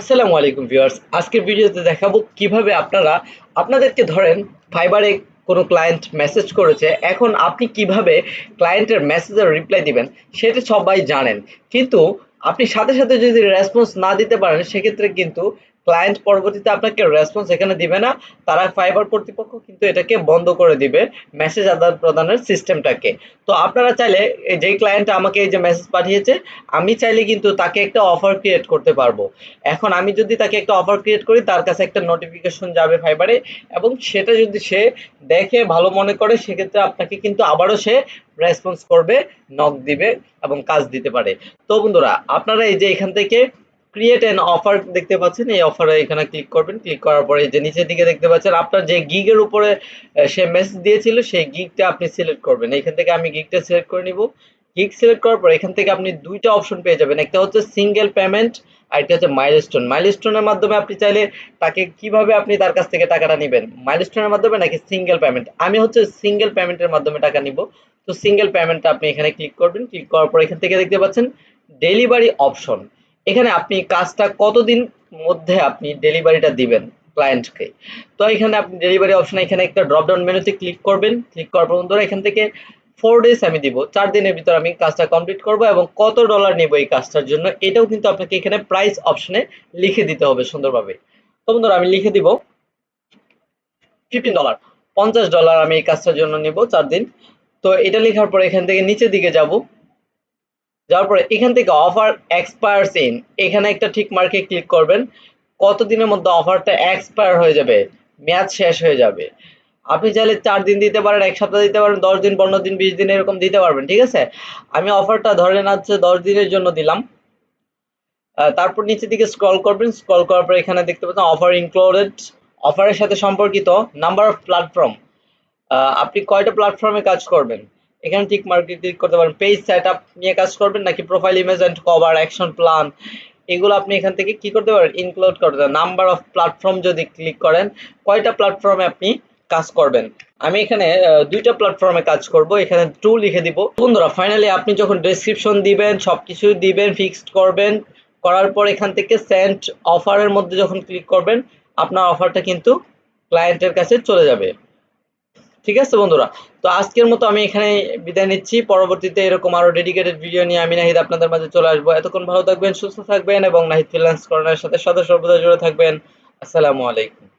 আসসালামু আলাইকুম ভিউয়ার্স। আজকের ভিডিওতে দেখাবো কীভাবে আপনারা, আপনাদেরকে ধরেন ফাইবারে কোনো ক্লায়েন্ট মেসেজ করেছে, এখন আপনি কীভাবে ক্লায়েন্টের মেসেজের রিপ্লাই দিবেন, সেটা সবাই জানেন। কিন্তু আপনি সাথে সাথে যদি রেসপন্স না দিতে পারেন, সেক্ষেত্রে কিন্তু ক্লায়েন্ট পরবর্তীতে আপনাকে রেসপন্স এখানে দিবে না। তারা ফাইবার কর্তৃপক্ষ কিন্তু এটাকে বন্ধ করে দিবে মেসেজ আদান প্রদানের সিস্টেমটাকে তো আপনারা চাইলে যেই ক্লায়েন্ট আমাকে এই যে মেসেজ পাঠিয়েছে, আমি চাইলে কিন্তু তাকে একটা অফার ক্রিয়েট করতে পারব। এখন আমি যদি তাকে একটা অফার ক্রিয়েট করি, তার কাছে একটা নোটিফিকেশন যাবে ফাইবারে এবং সেটা যদি সে দেখে, ভালো মনে করে, সেক্ষেত্রে আপনাকে কিন্তু আবারও সে রেসপন্স করবে নক দিবে এবং কাজ দিতে পারে। তো বন্ধুরা, আপনারা এই যে এখান থেকে ক্রিয়েট অ্যান অফার দেখতে পাচ্ছেন, এই অফারে এখানে ক্লিক করবেন ক্লিক করার পরে যে নিচের দিকে দেখতে পাচ্ছেন, আপনার যে গিগের উপরে সে মেসেজ দিয়েছিল, সেই গিগটা আপনি সিলেক্ট করবেন। এখান থেকে আমি গিগটা সিলেক্ট করে নিব। গিগ সিলেক্ট করার পর এখান থেকে আপনি দুইটা অপশন পেয়ে যাবেন। একটা হচ্ছে সিঙ্গেল পেমেন্ট আর একটা হচ্ছে মাইলস্টোন মাইলস্টোনের মাধ্যমে আপনি চাইলে তাকে কীভাবে আপনি তার কাছ থেকে টাকাটা নেবেন? মাইলস্টোনের মাধ্যমে নাকি সিঙ্গেল পেমেন্ট আমি হচ্ছে সিঙ্গেল পেমেন্টের মাধ্যমে টাকা নিব। তো সিঙ্গেল পেমেন্টটা আপনি এখানে ক্লিক করবেন। ক্লিক করার পর এখান থেকে দেখতে পাচ্ছেন ডেলিভারি অপশন এখানে আপনি কাজটা কতদিন মধ্যে আপনি ডেলিভারিটা দিবেন ক্লায়েন্টকে তো এখানে আপনি ডেলিভারি অপশন এখানে একটা ড্রপডাউন মেনুতে ক্লিক করবেন। ক্লিক করার পর বন্ধুরা, এখান থেকে ফোর ডেজ আমি দিব। চার দিনের ভিতর আমি কাজটা কমপ্লিট করব এবং কত ডলার নেব এই কাজটার জন্য, এটাও কিন্তু আপনাকে এখানে প্রাইস অপশনে লিখে দিতে হবে সুন্দরভাবে। তো বন্ধুরা, আমি লিখে দিব ফিফটিন ডলার পঞ্চাশ ডলার আমি এই কাজটার জন্য নিব চার দিন। তো এটা লেখার পরে এখান থেকে নিচের দিকে যাব। যাওয়ার পরে এখান থেকে অফার এক্সপায়ার্স ইন এখানে একটা ঠিক মার্কে ক্লিক করবেন, কতদিনের মধ্যে অফারটা এক্সপায়ার হয়ে যাবে, মেয়াদ শেষ হয়ে যাবে। আপনি চাইলে চার দিন দিতে পারেন, এক সপ্তাহ দিতে পারেন, দশ দিন, পনেরো দিন, বিশ দিন এরকম দিতে পারবেন, ঠিক আছে? আমি অফারটা ধরে নেওয়া দশ দিনের জন্য দিলাম। তারপর নিচের দিকে স্ক্রল করবেন স্ক্রল করার পর এখানে দেখতে পাচ্ছেন অফার ইনক্লুডেড অফারের সাথে সম্পর্কিত নাম্বার অফ প্ল্যাটফর্ম আপনি কয়টা প্ল্যাটফর্মে কাজ করবেন? এখানে ঠিক মার্কে ক্লিক করতে পারেন। পেজ সেট আপ নিয়ে কাজ করবেন নাকি profile image and cover action plan এগুলো আপনি এখান থেকে কি করতে পারেন? ইনক্লুড করতে পারেন। নাম্বার অফ প্ল্যাটফর্ম যদি ক্লিক করেন, কয়টা প্ল্যাটফর্মে আপনি কাজ করবেন? আমি এখানে দুইটা প্ল্যাটফর্মে কাজ করব। এখানে টু লিখে দিব। বন্ধুরা ফাইনালি আপনি যখন ডেসক্রিপশন দিবেন, সবকিছু দিবেন ফিক্সড করবেন, করার পর এখান থেকে সেন্ট অফারের মধ্যে যখন ক্লিক করবেন, আপনার অফারটা কিন্তু ক্লায়েন্টের কাছে চলে যাবে। ঠিক আছে বন্ধুরা? তো আজকের মতো আমি এখানে বিদায় নিচ্ছি। পরবর্তীতে এরকম আরও ডেডিকেটেড ভিডিও নিয়ে আমি নাহিদ আপনাদের মাঝে চলে আসব। এতক্ষণ ভালো থাকবেন, সুস্থ থাকবেন এবং নাহিদ ফ্রিল্যান্স কর্নারের সাথে সদা সর্বদা জুড়ে থাকবেন। আসসালামু আলাইকুম।